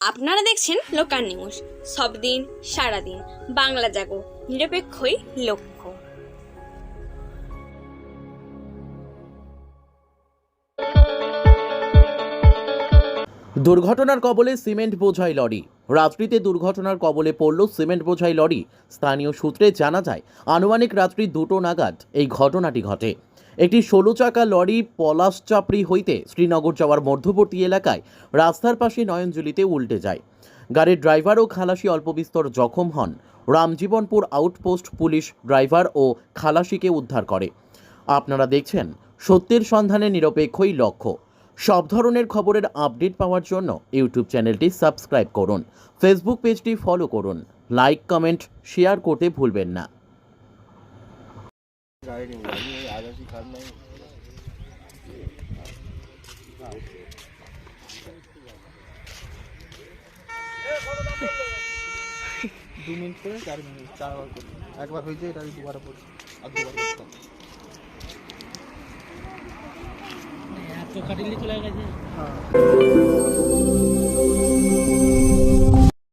আপনারা দেখছেন local news. সব দিন সারাদিন বাংলা জাগো, নিরপেক্ষই লক্ষ্য। দুর্ঘটনার কবলে সিমেন্ট বোঝাই লরি। রাত্রিতে দুর্ঘটনার কবলে পড়ল সিমেন্ট বোঝাই লরি। স্থানীয় সূত্রে জানা যায়, আনুমানিক রাত্রি দুটো নাগাদ এই ঘটনাটি ঘটে। একটি ষোলো চাকা লরি পলাশচাপড়ি হইতে শ্রীনগর যাওয়ার মধ্যবর্তী এলাকায় রাস্তার পাশে নয়নজুলিতে উল্টে যায়। গাড়ির ড্রাইভার ও খালাসি অল্পবিস্তর জখম হন। রামজীবনপুর আউটপোস্ট পুলিশ ড্রাইভার ও খালাসিকে উদ্ধার করে। আপনারা দেখছেন সত্যের সন্ধানে নিরপেক্ষই লক্ষ্য। সব ধরনের খবরের আপডেট পাওয়ার জন্য ইউটিউব চ্যানেলটি সাবস্ক্রাইব করুন। ফেসবুক পেজটি ফলো করুন। লাইক, কমেন্ট, শেয়ার করতে ভুলবেন না। দু মিনিট করে চার মিনিট চারবার করতে একবার হয়েছে এটা আমি দুবার পড়ছি আর দুবার করতাম এত কাটিলে চলে গেছে। হ্যাঁ।